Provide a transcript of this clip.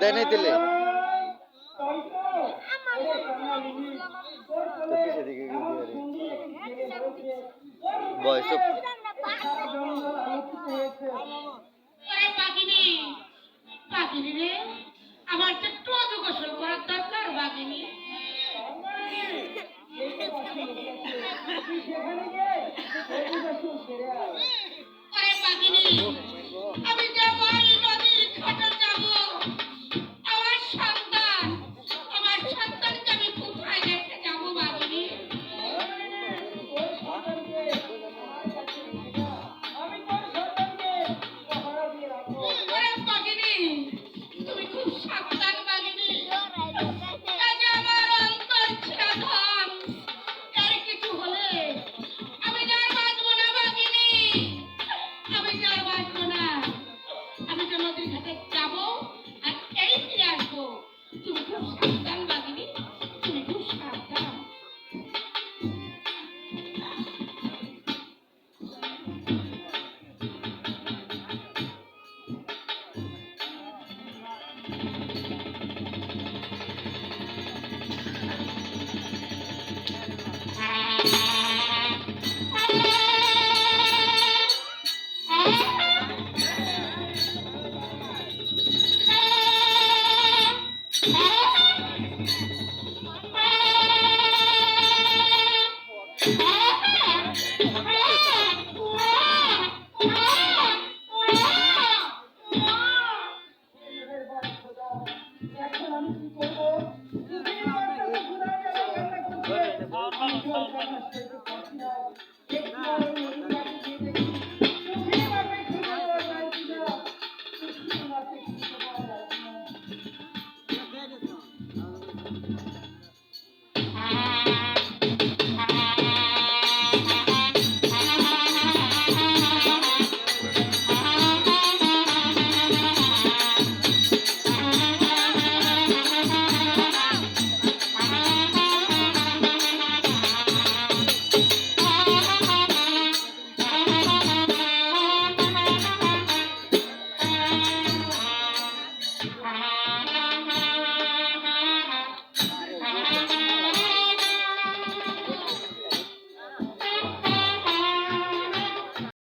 দেয় দিলে আমার তো একটু গোসল করার দরকার